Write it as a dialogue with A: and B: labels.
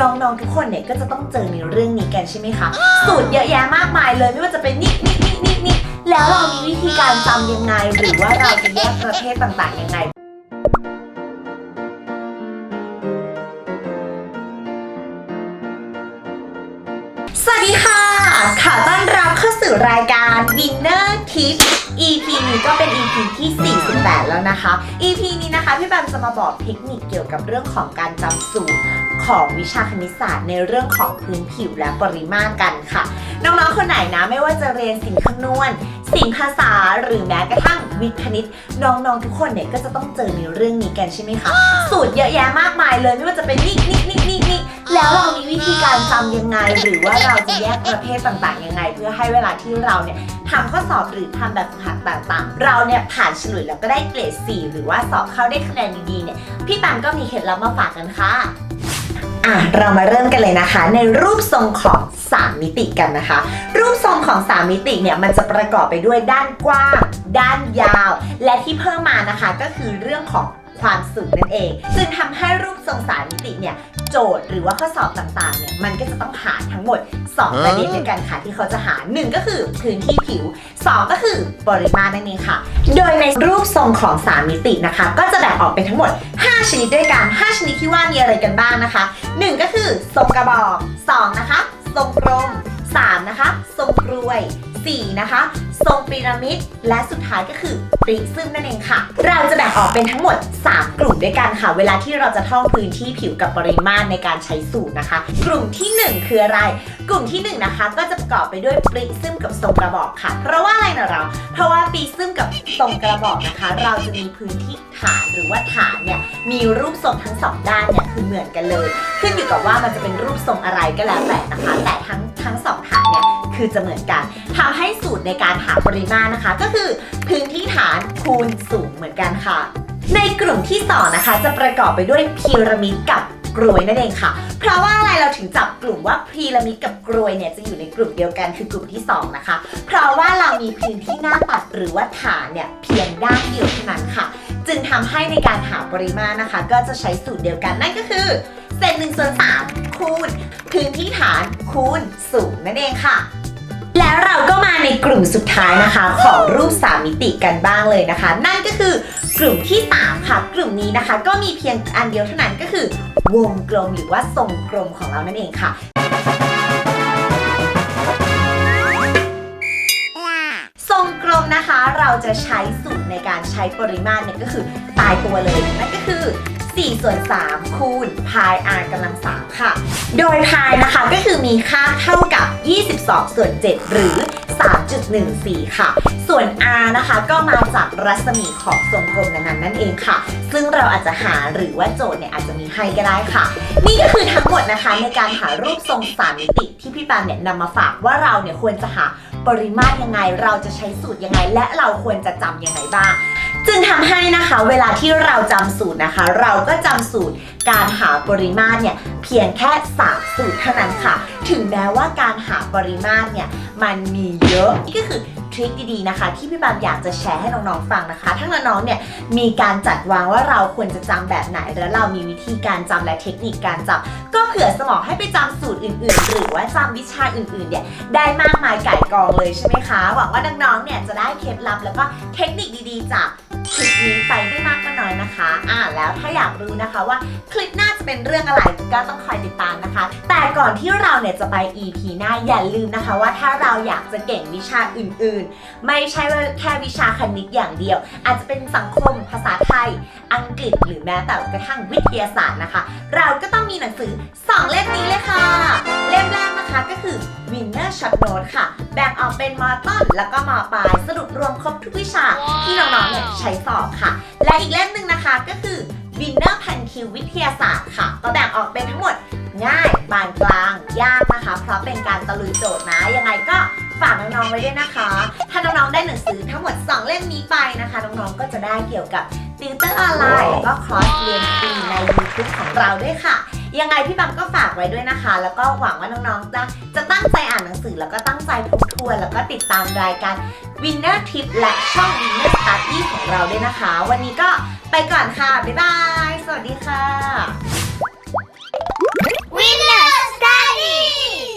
A: น้องๆทุกคนเนี่ยก็จะต้องเจอในเรื่องนี้กันใช่ไหมคะ สูตรเยอะแยะมากมายเลยไม่ว่าจะเป็นนี่นี่นี่นี่นี่แล้วเรามีวิธีการจำยังไงหรือว่าเราจะแยกประเภทต่างๆยังไงสวัสดีค่ะขอต้อนรับเข้าสู่รายการ Winner Tips EP นี้ก็เป็น EP ที่ 48 แล้วนะคะ EP นี้นะคะ พี่แบมจะมาบอกเทคนิคเกี่ยวกับเรื่องของการจำสูตร ของวิชาคณิตศาสตร์ในเรื่องของพื้นผิวและปริมาตรกันค่ะ น้องๆคนไหนนะไม่ว่าจะเรียนสิ่งคำนวณสิ่งภาษาหรือแม้กระทั่งวิทย์คณิต น้องๆทุกคนเนี่ยก็จะต้องเจอในเรื่องนี้กันใช่ไหมคะสูตรเยอะแยะมากมายเลยไม่ว่าจะเป็นนี่นี่นี่นี่นี่แล้วเรามีวิธีการจำยังไง หรือว่าเราจะแยกประเภทต่างๆยังไง เพื่อให้เวลาที่เราเนี่ยทำข้อสอบหรือทำแบบฝึกหัดต่างๆ เราเนี่ยผ่านฉลุยแล้วก็ได้เกรด 4 หรือว่าสอบเข้าได้คะแนนดีๆเนี่ยพี่ปันก็มีเคล็ดลับมาฝากกันค่ะ อะเรามาเริ่มกันเลยนะคะ ในรูปทรงของ 3 มิติกันนะคะ รูปทรงของ 3 มิติเนี่ยมันจะประกอบไปด้วยด้านกว้าง ด้านยาว และที่เพิ่มมานะคะก็คือเรื่องของ ความสูงนั่นเองจึงทำให้รูปทรงสามมิติเนี่ยโจทย์หรือว่าข้อสอบต่างๆเนี่ยมันก็จะต้องหาทั้งหมด 2 ประเด็นด้วยกันค่ะที่เขาจะหา 1 ก็คือพื้นที่ผิว 2 ก็คือปริมาณนั่นเองค่ะ โดยในรูปทรงของ 3 มิตินะคะ ก็จะแบ่งออกเป็นทั้งหมด 5 ชนิดด้วยกัน 5 ชนิดที่ว่ามีอะไรกันบ้างนะคะ 1 ก็คือทรงกระบอก 2 นะคะ ทรงกลม3นะคะ ทรงกรวย 4 นะคะ ทรงพีระมิด และสุดท้ายก็คือปริซึมนั่นเองค่ะ เราจะแบ่งออกเป็นทั้งหมด 3 กลุ่มด้วยกันค่ะ เวลาที่เราจะท่องพื้นที่ผิวกับปริมาตรในการใช้สูตรนะคะ กลุ่มที่ 1 คืออะไร กลุ่มที่ 1 นะคะ ก็จะประกอบไปด้วยปริซึมกับทรงกระบอกค่ะ เพราะว่าอะไรนะเรา เพราะว่าปริซึมกับทรงกระบอกนะคะ เราจะมีพื้นที่ฐานหรือว่าฐานเนี่ยมีรูปทรงทั้งสองด้านเนี่ยคือเหมือนกันเลย ขึ้นอยู่กับว่ามันจะเป็นรูปทรงอะไรก็แล้วแต่นะคะ แต่ทั้งทั้งสองฐานเนี่ย คือจะเหมือนกันทำให้สูตรในการหาปริมาณนะคะ ก็คือพื้นที่ฐานคูณสูงเหมือนกันค่ะ ในกลุ่มที่สองนะคะ จะประกอบไปด้วยพีระมิดกับกรวยนั่นเองค่ะ เพราะว่าอะไรเราถึงจับกลุ่มว่าพีระมิดกับกรวยเนี่ยจะอยู่ในกลุ่มเดียวกันคือกลุ่มที่สองนะคะ เพราะว่าเรามีพื้นที่หน้าปัดหรือว่าฐานเนี่ยเพียงด้านเดียวเท่านั้นค่ะ จึงทำให้ในการหาปริมาณนะคะ ก็จะใช้สูตรเดียวกันนั่นก็คือเศษหนึ่งส่วนสามคูณพื้นที่ฐานคูณสูงนั่นเองค่ะ แล้วเราก็มาในกลุ่มสุดท้ายนะคะ ของรูปสามมิติกันบ้างเลยนะคะ นั่นก็คือกลุ่มที่ 3 ค่ะ กลุ่มนี้นะคะ ก็มีเพียงอันเดียวเท่านั้นก็คือ วงกลมหรือว่าทรงกลมของเรานั่นเองค่ะ ทรงกลมนะคะเราจะใช้สูตรในการใช้ปริมาณเนี่ยก็คือตายตัวเลยนั่นก็คือ 4 ส่วน 3 คูณพาย r กำลัง 3 ค่ะ โดยพายนะคะก็คือมีค่าเท่ากับ 22 ส่วน 7 หรือ 3.14 ค่ะ ส่วน r นะคะก็มาจากรัศมีของทรงกลมนั้นๆนั่นเองค่ะ ซึ่งเราอาจจะหาหรือว่าโจทย์เนี่ยอาจจะมีให้ก็ได้ค่ะ นี่ก็คือทั้งหมดนะคะในการหารูปทรงสามมิติที่พี่ปานเนี่ยนำมาฝากว่าเราเนี่ยควรจะหาปริมาตรยังไง เราจะใช้สูตรยังไง และเราควรจะจำยังไงบ้างจึงทำให้นะคะเวลาที่เราจำสูตรนะคะ เราก็จำสูตรการหาปริมาตรเนี่ยเพียงแค่ 3 สูตรเท่านั้นค่ะ ถึงแม้ว่าการหาปริมาตรเนี่ยมันมีเยอะ นี่ก็คือทริคดีๆนะคะ ที่พี่บามอยากจะแชร์ให้น้องๆฟังนะคะ ถ้าน้องๆเนี่ยมีการจัดวางว่าเราควรจะจำแบบไหน และเรามีวิธีการจำและเทคนิคการจำก็เผื่อสมองให้ไปจำสูตรอื่นๆ หรือว่าจำวิชาอื่นๆเนี่ยได้มากมายไก่กองเลยใช่ไหมคะ หวังว่าน้องๆเนี่ยจะได้เคล็ดลับแล้วก็เทคนิคดีๆจาก ลิปนี้ไปไม่มากก็น้อยนะคะ อ่าแล้วถ้าอยากรู้นะคะว่าคลิปหน้าจะเป็นเรื่องอะไรก็ต้องคอยติดตามนะคะ แต่ก่อนที่เราเนี่ยจะไป EP หน้าอย่าลืมนะคะ ว่าถ้าเราอยากจะเก่งวิชาอื่น ๆ ไม่ใช่ว่าแค่วิชาคณิตอย่างเดียว อาจจะเป็นสังคมภาษาไทย อังกฤษหรือแม้แต่กระทั่งวิทยาศาสตร์นะคะ เราก็ต้องมีหนังสือ 2 เล่มนี้เลยค่ะ เล่มแรกนะคะก็คือ Winner Short Note ค่ะ แบ่งออกเป็นมอต้นแล้วก็มอปลายสรุปรวมครบทุกวิชาที่น้องๆเนี่ยใช้สอบค่ะ และอีกเล่มหนึ่งนะคะก็คือ Winner พันคิววิทยาศาสตร์ค่ะ ก็แบ่งออกเป็นทั้งหมดง่ายปานกลาง ยากนะคะ เพราะเป็นการตะลุยโจทย์นะ ยังไงก็ฝากน้องๆไว้ด้วยนะคะ ถ้าน้องๆได้หนังสือทั้งหมด 2 เล่มนี้ไปนะคะ น้องๆก็จะได้เกี่ยวกับติวเตอร์ออนไลน์แล้วก็คอร์สเรียนฟรีใน YouTube ของเราด้วยค่ะ ยังไงพี่บัมก็ฝากไว้ด้วยนะคะ แล้วก็หวังว่าน้องๆจะจะตั้งใจอ่านหนังสือแล้วก็ตั้งใจทบทวนแล้วก็ติดตามรายการ Winner Trip และช่อง Winner Study ของเราด้วยนะคะ วันนี้ก็ไปก่อนค่ะ บ๊ายบาย สวัสดีค่ะ Winner Study